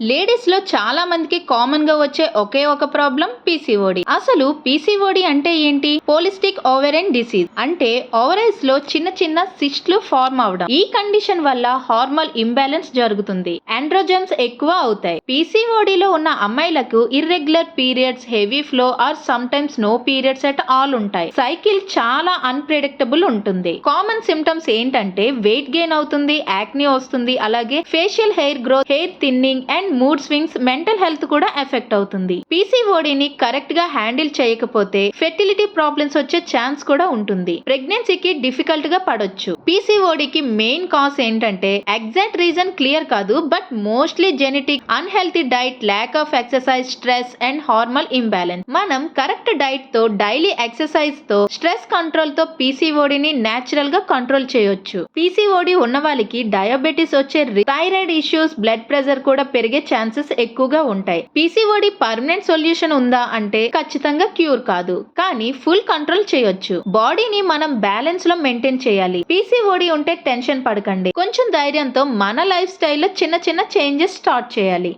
లేడీస్లో చాలా మందికి కామన్గా వచ్చే ఒకే ఒక ప్రాబ్లం పీసీఓడి. అసలు పీసీఓడి అంటే ఏంటి? Polycystic ovarian disease. అంటే ఓవరైస్లో చిన్న చిన్న సిస్ట్లు ఫార్మ్ అవడం. ఈ కండిషన్ వల్ల హార్మోన్ ఇంబ్యాలెన్స్ జరుగుతుంది. ఆండ్రోజన్స్ ఎక్కువ అవుతాయి. పీసీఓడి లో ఉన్న అమ్మాయిలకు irregular periods heavy flow or sometimes no periods at all ఉంటాయి. సైకిల్ చాలా అన్ప్రెడిక్టబుల్ ఉంటుంది. కామన్ సిమ్టమ్స్ ఏంటంటే వెయిట్ గెయిన్ అవుతుంది యాక్ని వస్తుంది అలాగే facial hair growth hair thinning and mood swings mental health కూడా ఎఫెక్ట్ అవుతుంది. పీసీఓడిని కరెక్ట్గా హ్యాండిల్ చేయకపోతే ఫెర్టిలిటీ ప్రాబ్లమ్స్ వచ్చే ఛాన్స్ కూడా ఉంటుంది. ప్రెగ్నెన్సీకి డిఫికల్ట్గా పడొచ్చు. పీసీఓడికి మెయిన్ కాజ్ ఏంటంటే ఎగ్జాక్ట్ రీజన్ క్లియర్ కాదు but mostly genetic unhealthy diet lack of exercise stress and hormonal imbalance మనం కరెక్ట్ డైట్తో డైలీ ఎక్సర్సైజ్తో స్ట్రెస్ కంట్రోల్తో పీసీఓడిని నేచురల్గా కంట్రోల్ చేయొచ్చు. పీసీఓడి ఉన్న వాళ్ళకి డయాబెటీస్ వచ్చే థైరాయిడ్ ఇష్యూస్ బ్లడ్ ప్రెషర్ కూడా పెరిగే ఛాన్సెస్ ఎక్కువగా ఉంటాయి. పీసీఓడి పర్మనెంట్ సొల్యూషన్ ఉందా అంటే ఖచ్చితంగా క్యూర్ కాదు. కానీ ఫుల్ కంట్రోల్ చేయొచ్చు. బాడీని మనం బ్యాలెన్స్లో మెయింటైన్ చేయాలి. పీసీఓడి ఉంటే టెన్షన్ పడకండి. కొంచెం ధైర్యంతో మన లైఫ్ స్టైల్లో చిన్న చిన్న చేంజెస్ స్టార్ట్ చేయాలి.